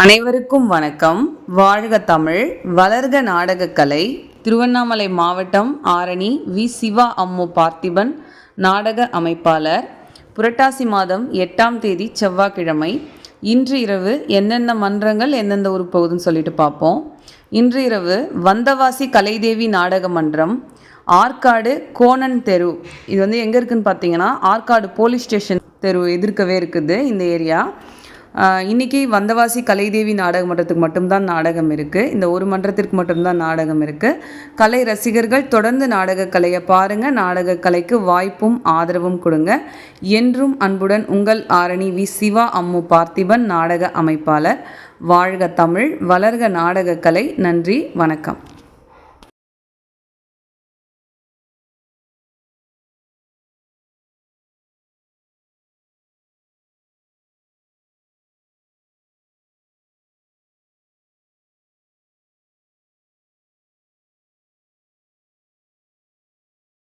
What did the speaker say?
அனைவருக்கும் வணக்கம். வாழ்க தமிழ். வளர்க நாடகக்கலை. திருவண்ணாமலை மாவட்டம் ஆரணி வி. சிவா அம்மு பார்த்திபன் நாடக அமைப்பாளர். புரட்டாசி மாதம் எட்டாம் தேதி செவ்வாய்க்கிழமை. இன்று இரவு என்னென்ன மன்றங்கள் எந்தெந்த ஊர் போகுதுன்னு சொல்லிட்டு பார்ப்போம். இன்று இரவு வந்தவாசி கலைதேவி நாடக மன்றம். ஆற்காடு கோணன் தெரு. இது வந்து எங்கே இருக்குதுன்னு பார்த்தீங்கன்னா ஆற்காடு போலீஸ் ஸ்டேஷன் தெரு எதிர்க்கவே இருக்குது இந்த ஏரியா. இன்றைக்கி இன்னைக்கு வந்தவாசி கலைதேவி நாடக மன்றத்துக்கு மட்டும்தான் நாடகம் இருக்குது இந்த ஒரு மன்றத்திற்கு மட்டும்தான் நாடகம் இருக்குது கலை ரசிகர்கள் தொடர்ந்து நாடக கலையை பாருங்கள் நாடக கலைக்கு வாய்ப்பும் ஆதரவும் கொடுங்க. என்றும் அன்புடன் உங்கள் ஆரணி வி. சிவா அம்மு பார்த்திபன் நாடக அமைப்பாளர். வாழ்க தமிழ். வளர்க நாடக கலை. நன்றி. வணக்கம்.